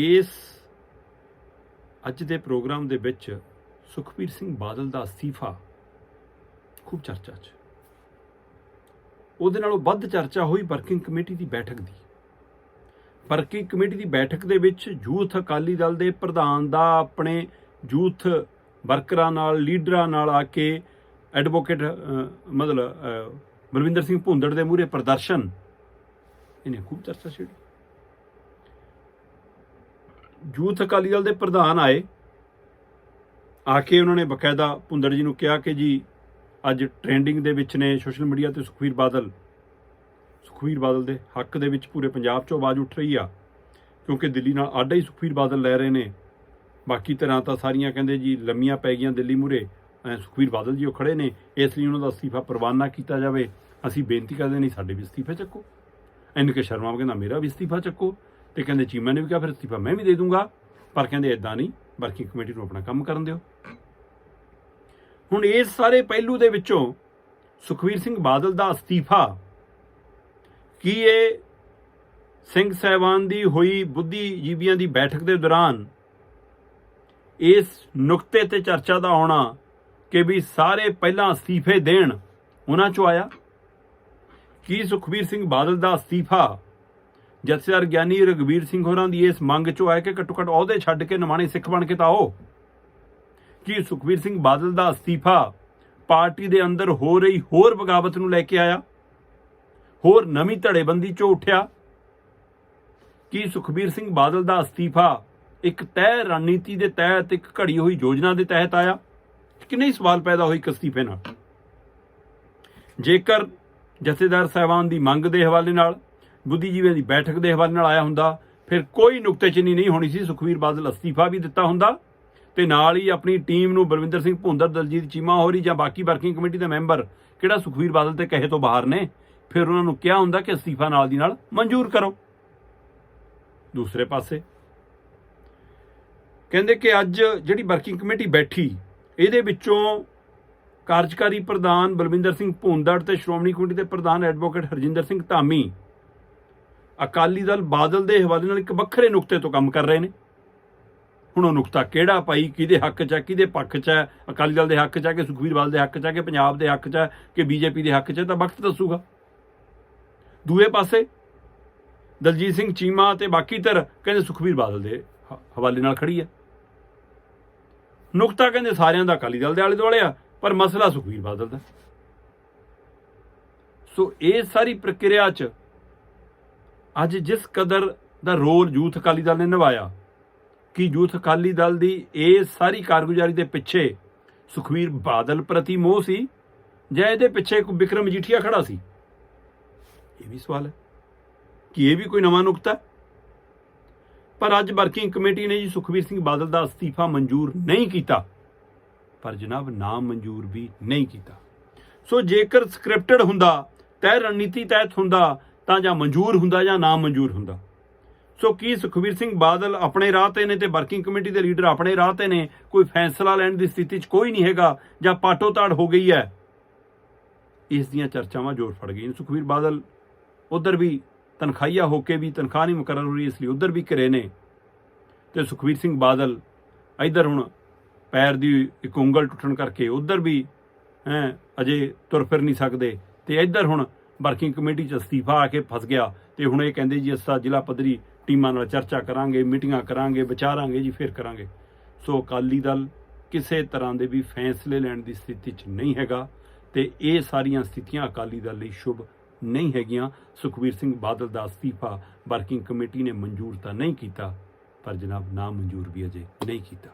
ਇਸ ਅੱਜ ਦੇ ਪ੍ਰੋਗਰਾਮ ਦੇ ਵਿੱਚ ਸੁਖਬੀਰ ਸਿੰਘ ਬਾਦਲ ਦਾ ਅਸਤੀਫਾ ਖੂਬ ਚਰਚਾ 'ਚ। ਉਹਦੇ ਨਾਲੋਂ ਵੱਧ ਚਰਚਾ ਹੋਈ ਵਰਕਿੰਗ ਕਮੇਟੀ ਦੀ ਬੈਠਕ ਦੀ। ਵਰਕਿੰਗ ਕਮੇਟੀ ਦੀ ਬੈਠਕ ਦੇ ਵਿੱਚ ਯੂਥ ਅਕਾਲੀ ਦਲ ਦੇ ਪ੍ਰਧਾਨ ਦਾ ਆਪਣੇ ਯੂਥ ਵਰਕਰਾਂ ਨਾਲ, ਲੀਡਰਾਂ ਨਾਲ ਆ ਕੇ ਐਡਵੋਕੇਟ ਮਤਲਬ ਬਲਵਿੰਦਰ ਸਿੰਘ ਭੁੰਦੜ ਦੇ ਮੂਹਰੇ ਪ੍ਰਦਰਸ਼ਨ। ਇਹਨੇ ਖੂਬ ਚਰਚਾ ਛੇੜੀ। ਯੂਥ ਅਕਾਲੀ ਦਲ ਦੇ ਪ੍ਰਧਾਨ ਆਏ। ਆ ਕੇ ਉਹਨਾਂ ਨੇ ਬਕਾਇਦਾ ਭੁੰਦੜ ਜੀ ਨੂੰ ਕਿਹਾ ਕਿ ਜੀ, ਅੱਜ ਟ੍ਰੈਂਡਿੰਗ ਦੇ ਵਿੱਚ ਨੇ ਸੋਸ਼ਲ ਮੀਡੀਆ ਤੇ ਸੁਖਵੀਰ ਬਾਦਲ। ਸੁਖਵੀਰ ਬਾਦਲ ਦੇ ਹੱਕ ਦੇ ਵਿੱਚ ਪੂਰੇ ਪੰਜਾਬ 'ਚੋਂ ਆਵਾਜ਼ ਉੱਠ ਰਹੀ ਆ, ਕਿਉਂਕਿ ਦਿੱਲੀ ਨਾਲ ਆਡਾ ਹੀ ਸੁਖਵੀਰ ਬਾਦਲ ਲੈ ਰਹੇ ਨੇ। ਬਾਕੀ ਤਰ੍ਹਾਂ ਤਾਂ ਸਾਰੀਆਂ ਕਹਿੰਦੇ ਜੀ, ਲੰਮੀਆਂ ਪੈ ਗਈਆਂ ਦਿੱਲੀ ਮੂਰੇ ਸੁਖਵੀਰ ਬਾਦਲ ਜੀ ਉਹ ਖੜੇ ਨੇ, ਇਸ ਲਈ ਉਹਨਾਂ ਦਾ ਅਸਤੀਫਾ ਪ੍ਰਵਾਨ ਨਾ ਕੀਤਾ ਜਾਵੇ। ਅਸੀਂ ਬੇਨਤੀ ਕਰਦੇ ਨਹੀਂ ਸਾਡੇ ਵੀ ਅਸਤੀਫੇ ਚੱਕੋ। ਐਨ ਕੇ ਸ਼ਰਮਾ ਕਹਿੰਦਾ, ਮੇਰਾ ਵੀ ਅਸਤੀਫਾ ਚੱਕੋ। ਤੇ ਕਹਿੰਦੇ ਚੀਮਾ ਨੇ ਵੀ ਕਿਹਾ, ਫਿਰ ਅਸਤੀਫਾ ਮੈਂ ਵੀ ਦੇ ਦੂੰਗਾ। ਪਰ ਕਹਿੰਦੇ ਇਦਾਂ ਨਹੀਂ ਵਰਕਿੰਗ ਕਮੇਟੀ ਨੂੰ ਆਪਣਾ ਕੰਮ ਕਰਨ ਦਿਓ। ਹੁਣ ਇਸ ਸਾਰੇ ਪਹਿਲੂ ਦੇ ਵਿੱਚੋਂ ਸੁਖਵੀਰ ਸਿੰਘ ਬਾਦਲ ਦਾ ਅਸਤੀਫਾ ਕੀ ਇਹ ਸਿੰਘ ਸਹਿਬਾਨ ਦੀ ਹੋਈ ਬੁੱਧੀਜੀਵੀਆਂ ਦੀ ਬੈਠਕ ਦੇ ਦੌਰਾਨ ਇਸ ਨੁਕਤੇ ਤੇ ਚਰਚਾ ਦਾ ਆਉਣਾ ਕਿ ਵੀ ਸਾਰੇ ਪਹਿਲਾਂ ਅਸਤੀਫੇ ਦੇਣ, ਉਹਨਾਂ ਚੋਂ ਆਇਆ? ਕੀ ਸੁਖਬੀਰ ਸਿੰਘ ਬਾਦਲ ਦਾ ਅਸਤੀਫਾ ਜਥੇਦਾਰ ਗਿਆਨੀ ਰਗਵੀਰ ਸਿੰਘ ਹੋਰਾਂ ਦੀ ਇਸ ਮੰਗ ਚੋਂ ਆਇਆ ਕਿ ਘੱਟੋ ਘੱਟ ਅਹੁਦੇ ਛੱਡ ਕੇ ਨਿਮਾਣੇ ਸਿੱਖ ਬਣ ਕੇ ਤਾਂ ਆਓ। ਕੀ ਸੁਖਬੀਰ ਸਿੰਘ ਬਾਦਲ ਦਾ ਅਸਤੀਫਾ ਪਾਰਟੀ ਦੇ ਅੰਦਰ ਹੋ ਰਹੀ ਹੋਰ ਬਗਾਵਤ ਨੂੰ ਲੈ ਕੇ ਆਇਆ? ਹੋਰ ਨਵੀਂ ਧੜੇਬੰਦੀ ਚੋਂ ਉੱਠਿਆ? ਕੀ ਸੁਖਬੀਰ ਸਿੰਘ ਬਾਦਲ ਦਾ ਅਸਤੀਫਾ ਇੱਕ ਤੈਅ ਰਣਨੀਤੀ ਦੇ ਤਹਿਤ ਇੱਕ ਘੜੀ ਹੋਈ ਯੋਜਨਾ ਦੇ ਤਹਿਤ ਆਇਆ? ਕਿੰਨੇ ਨਹੀਂ ਸਵਾਲ ਪੈਦਾ ਹੋਈ ਇੱਕ ਅਸਤੀਫੇ ਨਾਲ? ਜੇਕਰ ਜਥੇਦਾਰ ਸਾਹਿਬਾਨ ਦੀ ਮੰਗ ਦੇ ਹਵਾਲੇ ਨਾਲ ਬੁੱਧੀਜੀਵੀਆਂ ਦੀ ਬੈਠਕ ਦੇ ਹਵਾਲੇ ਨਾਲ ਆਇਆ ਹੁੰਦਾ, ਫਿਰ ਕੋਈ ਨੁਕਤੇਚੀਨੀ ਨਹੀਂ ਹੋਣੀ ਸੀ, ਸੁਖਵੀਰ ਬਾਦਲ ਅਸਤੀਫਾ ਵੀ ਦਿੱਤਾ ਹੁੰਦਾ ਤੇ ਨਾਲ ਹੀ ਆਪਣੀ ਟੀਮ ਨੂੰ ਬਲਵਿੰਦਰ ਸਿੰਘ ਭੁੰਦਰ, ਦਲਜੀਤ ਚੀਮਾ ਹੋਰੀ ਜਾਂ ਬਾਕੀ ਵਰਕਿੰਗ ਕਮੇਟੀ ਦੇ ਮੈਂਬਰ ਕਿਹੜਾ ਸੁਖਵੀਰ ਬਾਦਲ ਤੇ ਕਹੇ ਤੋਂ ਬਾਹਰ ਨੇ, ਫਿਰ ਉਹਨਾਂ ਨੂੰ ਕਿਹਾ ਹੁੰਦਾ ਕਿ ਅਸਤੀਫਾ ਨਾਲ ਦੀ ਨਾਲ ਮਨਜ਼ੂਰ ਕਰੋ। ਦੂਸਰੇ ਪਾਸੇ ਕਹਿੰਦੇ ਕਿ ਅੱਜ ਜਿਹੜੀ ਵਰਕਿੰਗ ਕਮੇਟੀ ਬੈਠੀ, ਇਹਦੇ ਵਿੱਚੋਂ ਕਾਰਜਕਾਰੀ ਪ੍ਰਧਾਨ ਬਲਵਿੰਦਰ ਸਿੰਘ ਭੁੰਦੜ ਤੇ ਸ਼੍ਰੋਮਣੀ ਕਮੇਟੀ ਦੇ ਪ੍ਰਧਾਨ ਐਡਵੋਕੇਟ ਹਰਜਿੰਦਰ ਸਿੰਘ ਧਾਮੀ ਅਕਾਲੀ ਦਲ ਬਾਦਲ ਦੇ ਹਵਾਲੇ ਨਾਲ ਇੱਕ ਵੱਖਰੇ ਨੁਕਤੇ ਤੋਂ ਕੰਮ ਕਰ ਰਹੇ ਨੇ। ਹੁਣ ਉਹ ਨੁਕਤਾ ਕਿਹੜਾ ਭਾਈ? ਕਿਹਦੇ ਹੱਕ 'ਚ ਹੈ? ਕਿਹਦੇ ਪੱਖ 'ਚ ਹੈ? ਅਕਾਲੀ ਦਲ ਦੇ ਹੱਕ 'ਚ ਹੈ ਕਿ ਸੁਖਬੀਰ ਬਾਦਲ ਦੇ ਹੱਕ 'ਚ ਹੈ ਕਿ ਪੰਜਾਬ ਦੇ ਹੱਕ 'ਚ ਹੈ ਕਿ ਬੀਜੇਪੀ ਦੇ ਹੱਕ 'ਚ ਹੈ? ਤਾਂ ਵਕਤ ਦੱਸੂਗਾ। ਦੂਏ ਪਾਸੇ ਦਲਜੀਤ ਸਿੰਘ ਚੀਮਾ ਤੇ ਬਾਕੀ ਧਿਰ ਕਹਿੰਦੇ ਸੁਖਬੀਰ ਬਾਦਲ ਦੇ ਹਵਾਲੇ ਨਾਲ ਖੜੀ ਹੈ। ਨੁਕਤਾ ਕਹਿੰਦੇ ਸਾਰਿਆਂ ਦਾ ਅਕਾਲੀ ਦਲ ਦੇ ਆਲੇ ਦੁਆਲੇ ਆ, ਪਰ ਮਸਲਾ ਸੁਖਬੀਰ ਬਾਦਲ ਦਾ। ਸੋ ਇਹ ਸਾਰੀ ਪ੍ਰਕਿਰਿਆ 'ਚ ਅੱਜ ਜਿਸ ਕਦਰ ਦਾ ਰੋਲ ਯੂਥ ਅਕਾਲੀ ਦਲ ਨੇ ਨਿਭਾਇਆ, ਕਿ ਯੂਥ ਅਕਾਲੀ ਦਲ ਦੀ ਇਹ ਸਾਰੀ ਕਾਰਗੁਜ਼ਾਰੀ ਦੇ ਪਿੱਛੇ ਸੁਖਵੀਰ ਬਾਦਲ ਪ੍ਰਤੀ ਮੋਹ ਸੀ ਜਾਂ ਇਹਦੇ ਪਿੱਛੇ ਕੋਈ ਵਿਕਰਮ ਮਜੀਠੀਆ ਖੜਾ ਸੀ? ਇਹ ਵੀ ਸਵਾਲ ਹੈ ਕਿ ਇਹ ਵੀ ਕੋਈ ਨਵਾਂ ਨੁਕਤਾ ਪਰ ਅੱਜ ਵਰਕਿੰਗ ਕਮੇਟੀ ਨੇ ਜੀ ਸੁਖਵੀਰ ਸਿੰਘ ਬਾਦਲ ਦਾ ਅਸਤੀਫਾ ਮਨਜ਼ੂਰ ਨਹੀਂ ਕੀਤਾ, ਪਰ ਜਨਾਬ ਨਾਮ ਮਨਜ਼ੂਰ ਵੀ ਨਹੀਂ ਕੀਤਾ। ਸੋ ਜੇਕਰ ਸਕ੍ਰਿਪਟਡ ਹੁੰਦਾ ਤੈ ਰਣਨੀਤੀ ਤਹਿਤ ਹੁੰਦਾ ਤਾਂ ਜਾਂ ਮਨਜ਼ੂਰ ਹੁੰਦਾ ਜਾਂ ਨਾ ਮਨਜ਼ੂਰ ਹੁੰਦਾ। ਸੋ ਕੀ ਸੁਖਵੀਰ ਸਿੰਘ ਬਾਦਲ ਆਪਣੇ ਰਾਹ ਤੇ ਨੇ ਤੇ ਵਰਕਿੰਗ ਕਮੇਟੀ ਦੇ ਲੀਡਰ ਆਪਣੇ ਰਾਹ ਤੇ ਨੇ? ਕੋਈ ਫੈਸਲਾ ਲੈਣ ਦੀ ਸਥਿਤੀ 'ਚ ਕੋਈ ਨਹੀਂ ਹੈਗਾ ਜਾਂ ਪਾਟੋ ਤਾੜ ਹੋ ਗਈ ਹੈ? ਇਸ ਦੀਆਂ ਚਰਚਾਵਾਂ ਜ਼ੋਰ ਫੜ ਗਈਆਂ। ਸੁਖਵੀਰ ਬਾਦਲ ਉਧਰ ਵੀ ਤਨਖਾਹੀਆ ਹੋ ਕੇ ਵੀ ਤਨਖਾਹ ਨਹੀਂ ਮੁਕਰਰ ਹੋ ਰਹੀ, ਇਸ ਲਈ ਉਧਰ ਵੀ ਘਰੇ ਨੇ। ਤੇ ਸੁਖਵੀਰ ਸਿੰਘ ਬਾਦਲ ਇਧਰ ਹੁਣ ਪੈਰ ਦੀ ਇੱਕ ਉਂਗਲ ਟੁੱਟਣ ਕਰਕੇ ਉਧਰ ਵੀ, ਹੈ, ਅਜੇ ਤੁਰ ਫਿਰ ਨਹੀਂ ਸਕਦੇ। ਤੇ ਇੱਧਰ ਹੁਣ ਵਰਕਿੰਗ ਕਮੇਟੀ ਚ ਅਸਤੀਫਾ ਆ ਕੇ ਫਸ ਗਿਆ ਤੇ ਹੁਣ ਇਹ ਕਹਿੰਦੇ ਜੀ, ਅਸਾਂ ਜ਼ਿਲ੍ਹਾ ਪੱਧਰੀ ਟੀਮਾਂ ਨਾਲ ਚਰਚਾ ਕਰਾਂਗੇ, ਮੀਟਿੰਗਾਂ ਕਰਾਂਗੇ, ਵਿਚਾਰਾਂਗੇ ਜੀ, ਫਿਰ ਕਰਾਂਗੇ। ਸੋ ਅਕਾਲੀ ਦਲ ਕਿਸੇ ਤਰ੍ਹਾਂ ਦੇ ਵੀ ਫੈਸਲੇ ਲੈਣ ਦੀ ਸਥਿਤੀ 'ਚ ਨਹੀਂ ਹੈਗਾ ਤੇ ਇਹ ਸਾਰੀਆਂ ਸਥਿਤੀਆਂ ਅਕਾਲੀ ਦਲ ਲਈ ਸ਼ੁਭ ਨਹੀਂ ਹੈਗੀਆਂ। ਸੁਖਵੀਰ ਸਿੰਘ ਬਾਦਲ ਦਾ ਅਸਤੀਫਾ ਵਰਕਿੰਗ ਕਮੇਟੀ ਨੇ ਮਨਜ਼ੂਰ ਤਾਂ ਨਹੀਂ ਕੀਤਾ, ਪਰ ਜਨਾਬ ਨਾ ਮਨਜ਼ੂਰ ਵੀ ਅਜੇ ਨਹੀਂ ਕੀਤਾ।